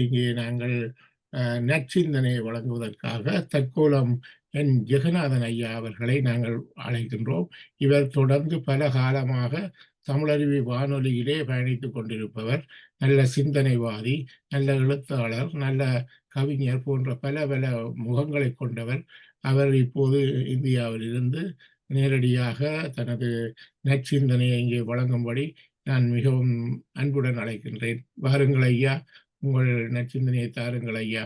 இங்கே நாங்கள் அஹ், வழங்குவதற்காக தற்கோலம் என் ஜெகநாதன் ஐயா அவர்களை நாங்கள் அழைக்கின்றோம். இவர் தொடர்ந்து பல காலமாக தமிழருவி வானொலியிலே பயணித்துக் கொண்டிருப்பவர். நல்ல சிந்தனைவாதி நல்ல எழுத்தாளர் நல்ல கவிஞர் போன்ற பல பல முகங்களை கொண்டவர். அவர் இப்போது இந்தியாவில் இருந்து நேரடியாக தனது நற்சிந்தனையை இங்கே வழங்கும்படி நான் மிகவும் அன்புடன் அழைக்கின்றேன். வாருங்கள் ஐயா உங்கள் நற்சிந்தனையை தாருங்கள் ஐயா.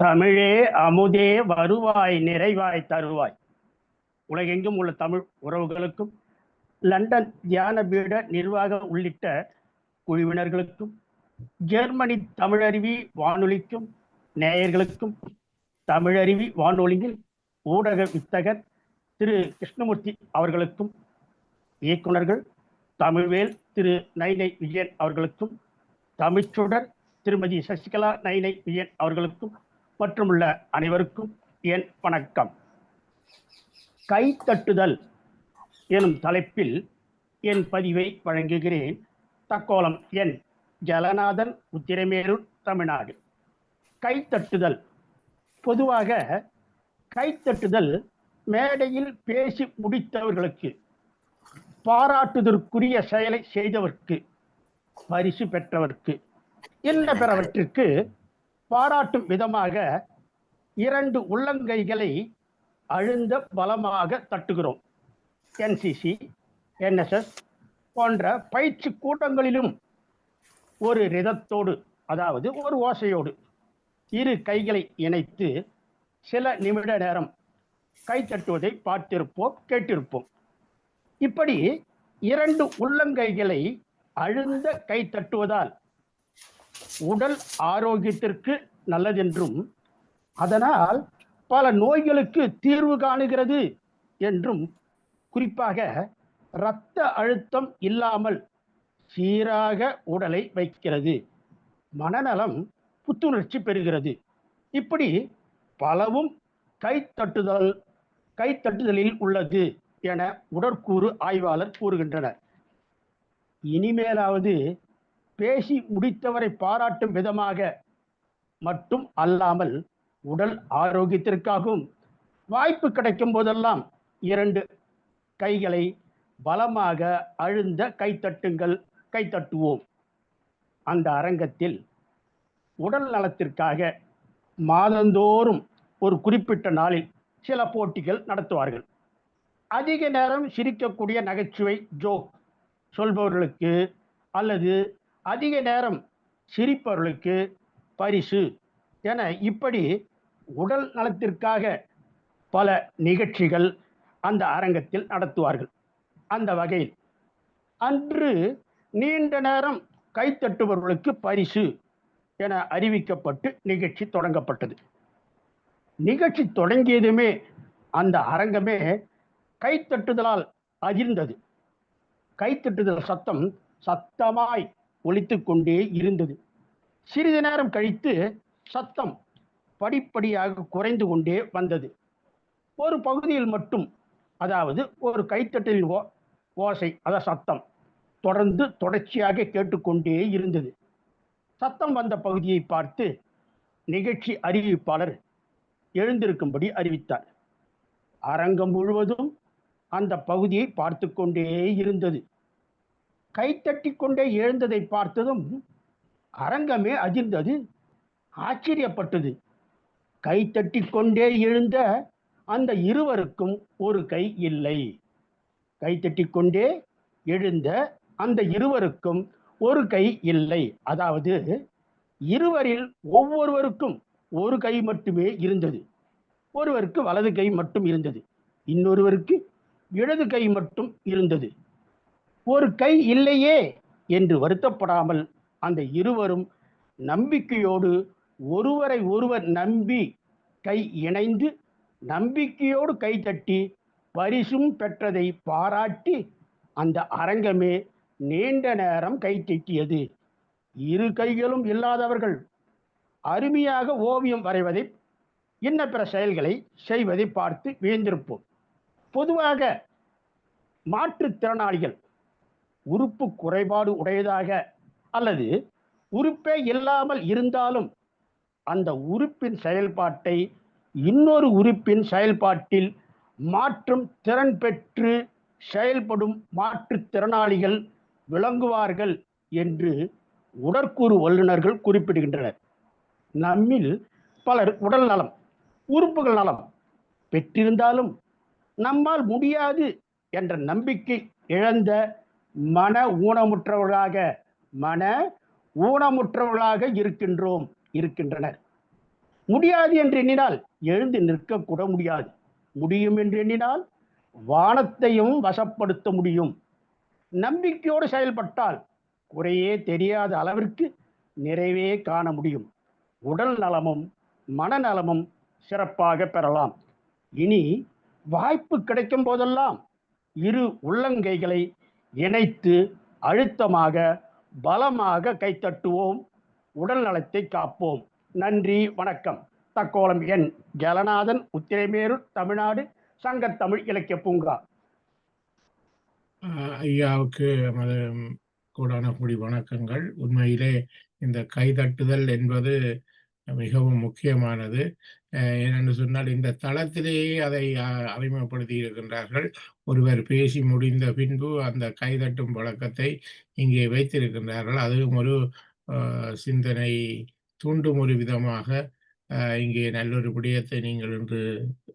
தமிழே அமுதே வருவாய் நிறைவாய் தருவாய். உலகெங்கும் உள்ள தமிழ் உறவுகளுக்கும் லண்டன் தியான பீட நிர்வாக உள்ளிட்ட குழுவினர்களுக்கும் ஜெர்மனி தமிழருவி வானொலிக்கும் நேயர்களுக்கும் தமிழருவி வானொலியில் ஊடக வித்தகர் திரு கிருஷ்ணமூர்த்தி அவர்களுக்கும் இயக்குனர்கள் தமிழ்வேல் திரு நைனை விஜயன் அவர்களுக்கும் தமிழ்ச்சுடர் திருமதி சசிகலா நைனை விஜயன் அவர்களுக்கும் மற்றும் உள்ள அனைவருக்கும் என் வணக்கம். கைத்தட்டுதல் எனும் தலைப்பில் என் பதிவை வழங்குகிறேன். தக்கோலம் என் ஜலநாதன் உத்திரமேரூர் தமிழ்நாடு. கைத்தட்டுதல் பொதுவாக கைத்தட்டுதல் மேடையில் பேசி முடித்தவர்களுக்கு பாராட்டுதற்குரிய செயலை செய்தவர்க்கு பரிசு பெற்றவர்க்கு. என்ன பிறவற்றிற்கு பாராட்டும் விதமாக இரண்டு உள்ளங்கைகளை அழுந்த பலமாக தட்டுகிறோம். என்சிசி என்எஸ்எஸ் போன்ற பயிற்சி கூட்டங்களிலும் ஒரு ரிதத்தோடு அதாவது ஒரு ஓசையோடு இரு கைகளை இணைத்து சில நிமிட நேரம் கை தட்டுவதை பார்த்திருப்போம் கேட்டிருப்போம். இப்படி இரண்டு உள்ளங்கைகளை அழுந்த கை தட்டுவதால் உடல் ஆரோக்கியத்திற்கு நல்லதென்றும் அதனால் பல நோய்களுக்கு தீர்வு காணுகிறது என்றும் குறிப்பாக இரத்த அழுத்தம் இல்லாமல் சீராக உடலை வைக்கிறது. மனநலம் புத்துணர்ச்சி பெறுகிறது. இப்படி பலவும் கைத்தட்டுதல் கைத்தட்டுதலில் உள்ளது என உடற்கூறு ஆய்வாளர் கூறுகின்றனர். இனிமேலாவது பேசி முடித்தவரை பாராட்டும் விதமாக மட்டும் அல்லாமல் உடல் ஆரோக்கியத்திற்காகவும் வாய்ப்பு கிடைக்கும் போதெல்லாம் இரண்டு கைகளை பலமாக அழுந்த கைத்தட்டுங்கள் கைத்தட்டுவோம். அந்த அரங்கத்தில் உடல் நலத்திற்காக மாதந்தோறும் ஒரு குறிப்பிட்ட நாளில் சில போட்டிகள் நடத்துவார்கள். அதிக நேரம் சிரிக்கக்கூடிய நகைச்சுவை ஜோக் சொல்பவர்களுக்கு அல்லது அதிக நேரம் சிரிப்பவர்களுக்கு பரிசு என இப்படி உடல் நலத்திற்காக பல நிகழ்ச்சிகள் அந்த அரங்கத்தில் நடத்துவார்கள். அந்த வகையில் அன்று நீண்ட நேரம் கைத்தட்டுபவர்களுக்கு பரிசு என அறிவிக்கப்பட்டு நிகழ்ச்சி தொடங்கப்பட்டது. நிகழ்ச்சி தொடங்கியதுமே அந்த அரங்கமே கைத்தட்டுதலால் அதிர்ந்தது கைத்தட்டுதல் சத்தம் சத்தமாய் ஒழித்து கொண்டே இருந்தது. சிறிது நேரம் கழித்து சத்தம் படிப்படியாக குறைந்து கொண்டே வந்தது. ஒரு பகுதியில் மட்டும் அதாவது ஒரு கைத்தட்டலின் ஓ ஓசை அத சத்தம் தொடர்ந்து தொடர்ச்சியாக கேட்டுக்கொண்டே இருந்தது. சத்தம் வந்த பகுதியை பார்த்து நிகழ்ச்சி அறிவிப்பாளர் எழுந்திருக்கும்படி அறிவித்தார். அரங்கம் முழுவதும் அந்த பகுதியை பார்த்து கொண்டே இருந்தது. கைத்தட்டி கொண்டே எழுந்ததை பார்த்ததும் அரங்கமே அதிர்ந்தது. ஆச்சரியப்பட்டது. கைத்தட்டி கொண்டே எழுந்த அந்த இருவருக்கும் ஒரு கை இல்லை. கைத்தட்டி கொண்டே எழுந்த அந்த இருவருக்கும் ஒரு கை இல்லை. அதாவது இருவரில் ஒவ்வொருவருக்கும் ஒரு கை மட்டுமே இருந்தது. ஒருவருக்கு வலது கை மட்டும் இருந்தது. இன்னொருவருக்கு இடது கை மட்டும் இருந்தது. ஒரு கை இல்லையே என்று வருத்தப்படாமல் அந்த இருவரும் நம்பிக்கையோடு ஒருவரை ஒருவர் நம்பி கை இணைந்து நம்பிக்கையோடு கைத்தட்டி பரிசும் பெற்றதை பாராட்டி அந்த அரங்கமே நீண்ட நேரம் கைத்தட்டியது இரு கைகளும் இல்லாதவர்கள் அருமையாக ஓவியம் வரைவதை இன்ன பிற செயல்களை செய்வதை பார்த்து வியந்திருப்போம். பொதுவாக மாற்றுத்திறனாளிகள் உறுப்பு குறைபாடு உடையதாக அல்லது உறுப்பே இல்லாமல் இருந்தாலும் அந்த உறுப்பின் செயல்பாட்டை இன்னொரு உறுப்பின் செயல்பாட்டில் மாற்றும் திறன் பெற்று செயல்படும் மாற்றுத்திறனாளிகள் விளங்குவார்கள் என்று உடற்கூறு வல்லுநர்கள் குறிப்பிடுகின்றனர். நம்மில் பலர் உடல் நலம் உறுப்புகள் நலம் பெற்றிருந்தாலும் நம்மால் முடியாது என்ற நம்பிக்கை இழந்த மன ஊனமுற்றவர்களாக மன ஊனமுற்றவர்களாக இருக்கின்றோம் இருக்கின்றனர். முடியாது என்று எண்ணினால் எழுந்து நிற்கக்கூட முடியாது. முடியும் என்று எண்ணினால் வானத்தையும் வசப்படுத்த முடியும். நம்பிக்கையோடு செயல்பட்டால் குறையே தெரியாத அளவிற்கு நிறைவே காண முடியும். உடல் நலமும் மனநலமும் சிறப்பாக பெறலாம். இனி வாய்ப்பு கிடைக்கும் போதெல்லாம் இரு உள்ளங்கைகளை இணைத்து அழுத்தமாக பலமாக கைத்தட்டுவோம். உடல் நலத்தை காப்போம். நன்றி வணக்கம். தக்கோலம் என் ஜலநாதன் உத்திரைமேரூர் தமிழ்நாடு சங்கத்தமிழ் இலக்கிய பூங்கா. ஐயாவுக்கு கூடான கூடி வணக்கங்கள். உண்மையிலே இந்த கைதட்டுதல் என்பது மிகவும் முக்கியமானது. ஏனென்று சொன்னால் இந்த தளத்திலேயே அதை அறிமுகப்படுத்தி இருக்கின்றார்கள். ஒருவர் பேசி முடிந்த பின்பு அந்த கைதட்டும் பழக்கத்தை இங்கே வைத்திருக்கின்றார்கள். அதுவும் ஒரு சிந்தனை தூண்டும் ஒரு விதமாக இங்கே நல்லொரு விடயத்தை நீங்கள் இன்று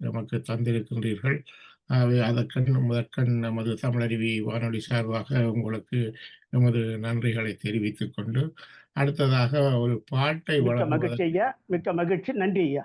நமக்கு தந்திருக்கின்றீர்கள். ஆகவே அதற்கண் முதற்கண் நமது தமிழருவி வானொலி சார்பாக உங்களுக்கு எமது நன்றிகளை தெரிவித்துக் கொண்டு அடுத்ததாக ஒரு பாட்டை மிக்க மகிழ்ச்சி ஐயா மிக்க மகிழ்ச்சி. நன்றி ஐயா.